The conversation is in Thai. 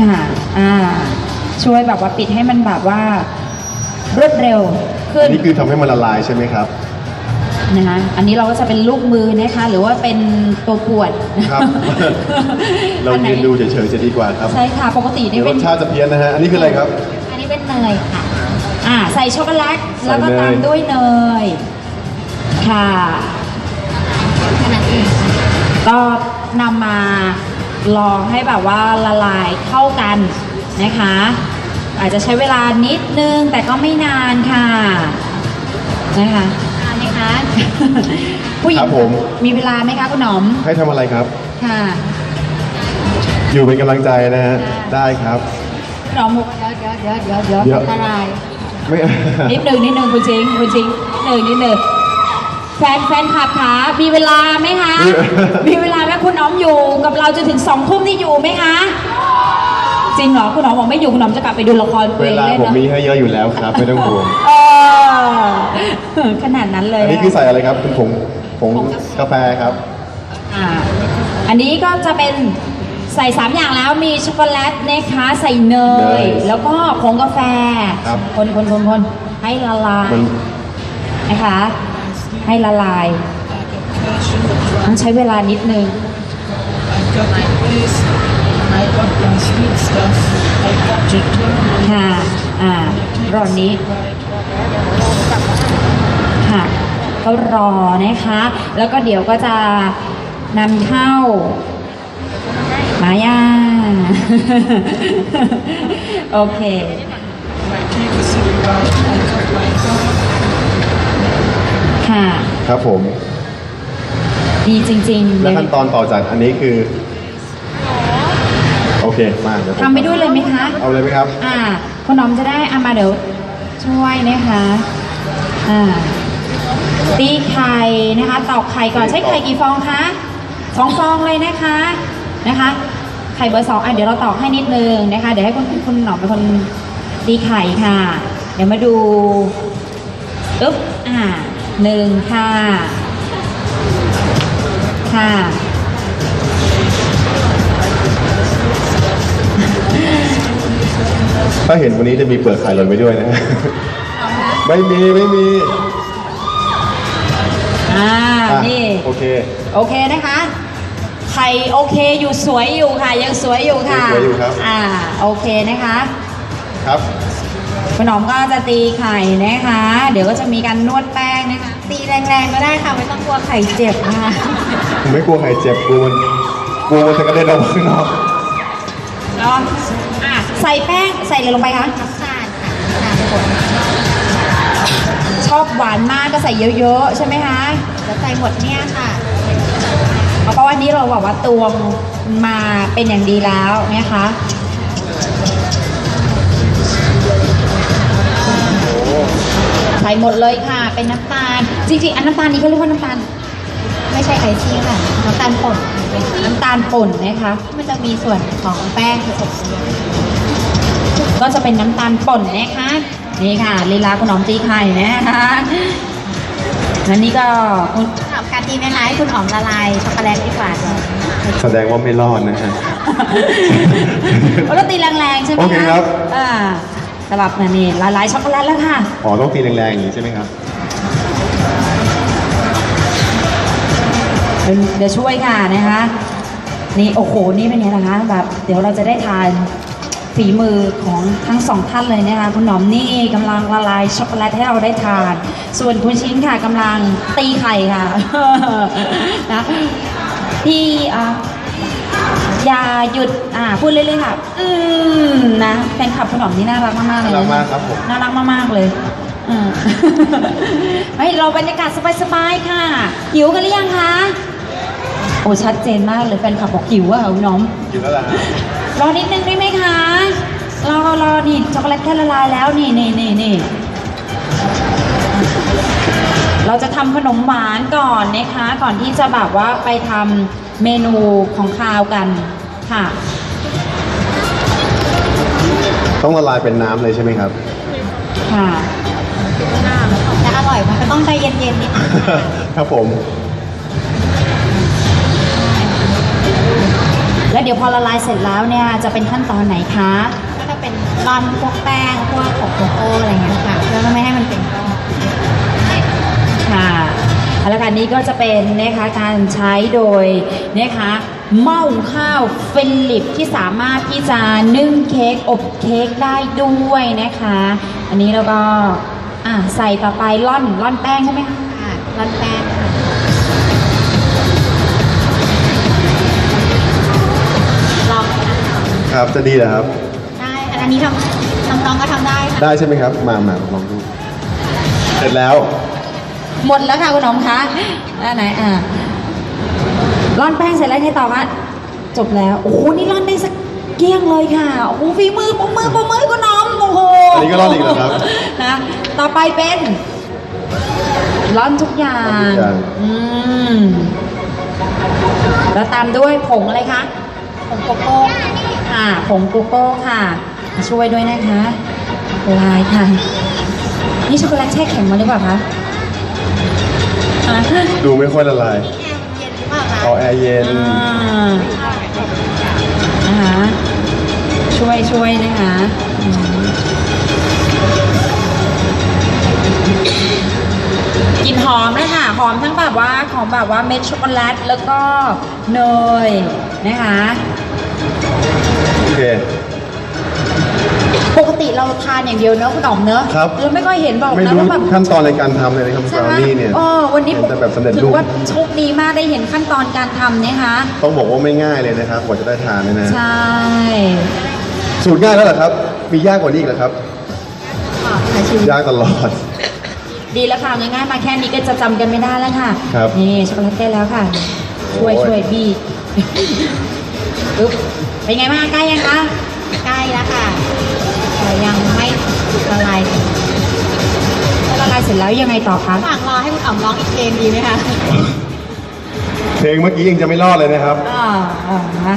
ค่ะอ่าช่วยแบบว่าปิดให้มันแบบว่ารวดเร็วขึ้น นี่คือทำให้มันละลายใช่ไหมครับ นะคะอันนี้เราก็จะเป็นลูกมือนะคะ หรือว่าเป็นตัวปวดครับ เรายืนดูเฉยๆจะดีกว่าครับ ใช่ค่ะ ปกติเดี๋นี่ยวรเป็นสชาติจะเพี้ยนนะฮะ อันนี้คืออะไรครับ อันนี้เป็นเนยค่ะ อ่า ใส่ช็อกโกแลต ใส่แล้วก็เนย ตามด้วยเนย ค่ะก็นำมา ลองให้แบบว่าละลายเข้ากันนะคะ อาจจะใช้เวลานิดนึงแต่ก็ไม่นานค่ะนะคะนานไหมคะผู้หญิครังบผม มีเวลาไหมคะคุณหนอมให้ทำอะไรครับ ค่ะ อยู่เป็นกำลังใจนะฮะ ได้ครับคุณหนอมบอกว่าเดี๋ยวเดี๋ยวเดี๋ยวเดี๋ยวเดี๋เดี๋ยยววอันตราย ไม่ นิดหนึ่งนิดหนึ่งคุณชิงคุณชิงนิดหนึ่งนิดหนึ่ง แฟนแฟนคลับขามีเวลาไหมคะมีมีเวลาไหมคุณน้อมอยู่กับเราจนถึงสองทุ่มนี่อยู่ไหมคะ จริงเหรอคุณน้อมบอกไม่อยู่คุณน้อมจะกลับไปดูละครตัวเวเองลาเล่นผมเนาะมีให้เยอะอยู่แล้วครับไม่ต้องห่วงเออขนาดนั้นเลยอันนี้คือใส่อะไรครับเป็นผงผงกาแฟครับ อ่าอันนี้ก็จะเป็นใส่สามอย่างแล้วมีช็อกโกแลตนะคะใส่เนเนย ยแล้วก็ผงกาแฟครับ คนคนคนคนให้ละลายมันนะคะ ให้ละลายต้องใช้เวลานิดนึง ค่ะ อ่า รอนนี้ ค่ะ ก็รอนะคะ แล้วก็เดี๋ยวก็จะนำเข้า มาย่า โอเค ค่ะ ครับผมดีจริงๆและเลยขั้นตอนต่อจากอันนี้คือ โอเคมาเดี๋ยวผมทำไปด้วยเลยไหมคะ เอาเลยไหมครับ อ่าคุณน้อมจะได้เอามาเดี๋ยวช่วยนะคะอ่าตีไข่นะคะ ตอกไข่ก่อนใช้ไข่กี่ฟองคะสองฟองเลยนะคะนะคะ ไข่เบอร์สองอะเดี๋ยวเราตอกให้นิดนึงนะคะ เดี๋ยวให้คุณคุณหนอมเป็นคนตีไข่ค่ะ เดี๋ยวมาดูอึ๊บอ่า หนึ่งค่ะ ค่ะ ถ้าเห็นวันนี้จะมีเปลือกไข่หล่นไปด้วยนะ ไม่มี ไม่มี อ่า อะ นี่ โอเค โอเคนะคะไข่โอเคอยู่สวยอยู่ค่ะ ยังสวยอยู่ค่ะยังสวยอยู่ครับ อ่า โอเคนะคะ ครับ คุณหนอมก็จะตีไข่นะคะ เดี๋ยวก็จะมีการนวดแป้งนะคะ ตีแรงๆก็ได้ค่ะไม่ต้องกลัวไข่เจ็บค่ะผมไม่กลัวไข่เจ็บกลัวมันกลัวมันจะกระเด็นออกมาข้างนอกเนาะอะใส่แป้งใส่อะไรลงไปคะน้ำตาลค่ะน้ำตาลป่นชอบหวานมากก็ใส่เยอะๆ ใช่ไหมคะแล้วใส่หมดเนี่ยค่ะเพราะว่านี้เราบอกว่าตวงมาเป็นอย่างดีแล้วนะคะ ใส่หมดเลยค่ะ เป็นน้ำตาล จริงๆ อันน้ำตาลนี้เขาเรียกว่าน้ำตาล ไม่ใช่ไอซี่ค่ะ น้ำตาลป่นน้ำตาลป่นนะคะ มันจะมีส่วนของแป้งผสมด้วยก็จะเป็นน้ำตาลป่นนะคะ นี่ค่ะลีลาขนมจีไข่นะคะและนี่ก็คุณสำหรับการตีไหมคะให้คุณหอมละลายช็อกโกแลตดีกว่าเดี๋ยวแสดงว่าไม่รอดนะฮะเอาแล้วตีแรงๆใช่ไหมโอเคครับอ่า สลับนะนี่ละลายช็อกโกแลตแล้วค่ะ อ๋อต้องตีแรงๆอย่างนี้ใช่ไหมครับ เดี๋ยวช่วยค่ะนะคะ นี่โอ้โห นี่เป็นไงนะคะแบบเดี๋ยวเราจะได้ทานฝีมือของทั้งสองท่านเลยนะคะคุณหนอมนี่กำลังละลายช็อกโกแลตให้เราได้ทาน ส่วนคุณชิ้นค่ะกำลังตีไข่ค่ะนะที่ อ่าอย่าหยุดอ่าพูดเรื่อยๆค่ะ อืมนะแฟนคลับคุณหนอมนี่น่ารักมากๆเลยน่ารันะกมากครับผม น่ารักมากๆเลยอืมเฮ้ยเราบรรยากาศสบายๆค่ะ หิวกันหรือยังคะโอ้ชัดเจนมากเลยแฟนคลับบอกหิวอะค่ะคุณน้อง อยู่แล้วล่ะฮะรอนิดนึงได้ไหมคะรอรอนี่ช็อกโกแลตแค่ละลายแล้วนี่นี่นี่นี่ เราจะทำขนมหวานก่อนนะคะ ก่อนที่จะแบบว่าไปทำเมนูของคาวกันค่ะ ต้องละลายเป็นน้ำเลยใช่ไหมครับ ค่ะจะอร่อยมันก็ต้องใจเย็นๆนิดนึงค่ะครับผม แล้วเดี๋ยวพอละลายเสร็จแล้วเนี่ยจะเป็นขั้นตอนไหนคะ ก็จะเป็นร่อนพวกแป้งพวกผงโกโก้อะไรเงี้ยค่ะเพื่อไม่ให้มันเป็นก้อนค่ะ เอาละค่ะนี่ก็จะเป็นนะคะการใช้โดยนะคะหม้อหุงข้าวฟิลิปที่สามารถที่จะนึ่งเค้กอบเค้กได้ด้วยนะคะ อันนี้เราก็อะใส่ต่อไปร่อนร่อนแป้งใช่ไหมคะค่ะร่อนแป้งค่ะลองไหมคะครับจะดีเหรอครับ ได้ค่ะอันนี้ทำน้องๆก็ทำได้ค่ะได้ใช่ไหมครับ มามาลองดู เสร็จแล้ว หมดแล้วค่ะคุณหนอมคะอ่าไหนอะร่อนแป้งเสร็จแล้วไงต่อคะจบแล้ว โอ้โห นี่ร่อนได้สักเกลี้ยงเลยค่ะ โอ้โหฝีมือปมมือปมมือคุณหนอมโอ้โหอันนี้ก็ร่อนอีกเหรอครับ นะ ต่อไปเป็นร่อนทุกอย่างร่อนทุกอย่าง อืม แล้วตามด้วยผงอะไรคะ ผงโกโก้ ค่ะ ผงโกโก้ค่ะมาช่วยด้วยนะคะลายค่ะ นี่ช็อกโกแลตแช่แข็งมาหรือเปล่าคะ อะดูไม่ค่อยละลายแอร์เย็นหรือเปล่าคะเอาแอร์เย็นอ่านะคะช่วยช่วยนะคะอืมกลิ่นหอมเลยค่ะหอมทั้งแบบว่าของแบบว่าเม็ดช็อกโกแลตแล้วก็เนยนะคะ โอเค ปกติเราทานอย่างเดียวเนอะคุณอ๋อมเนอะครับ เราไม่ค่อยเห็นบอกไม่นะรู้ว่าแบบขั้นตอนในการทำเลยนะครับบใช่ราวไหมนี่เนี่ย อ๋อวันนี้เห็นแต่แบบสำเร็จถืรูอปว่าโชคดีมากได้เห็นขั้นตอนการทำนะคะ ต้องบอกว่าไม่ง่ายเลยนะครับกว่าจะได้ทานเนี่ยนะใช่ สูตรง่ายแล้วเหรอครับ มียากกว่านี้อีกเหรอครับค่ะค่ะชิมยากตลอด ดีแล้วค่ะง่ายๆมาแค่นี้ก็จะจำกันไม่ได้แล้วค่ะ ครับนี่ช็อกโกแลตได้แล้วค่ะ ช่วยโอ้ย ช่วยบี้ปึ๊บเป็นไงบ้างใกล้ยังคะ ร็จแล้วยังไงต่อคะระหว่างรอให้คุณอ๋อมร้องอีกเพลงดีไหมคะเพลงเมื่อกี้ยังจะไม่รอดเลยนะครับ อ่าอ่านะ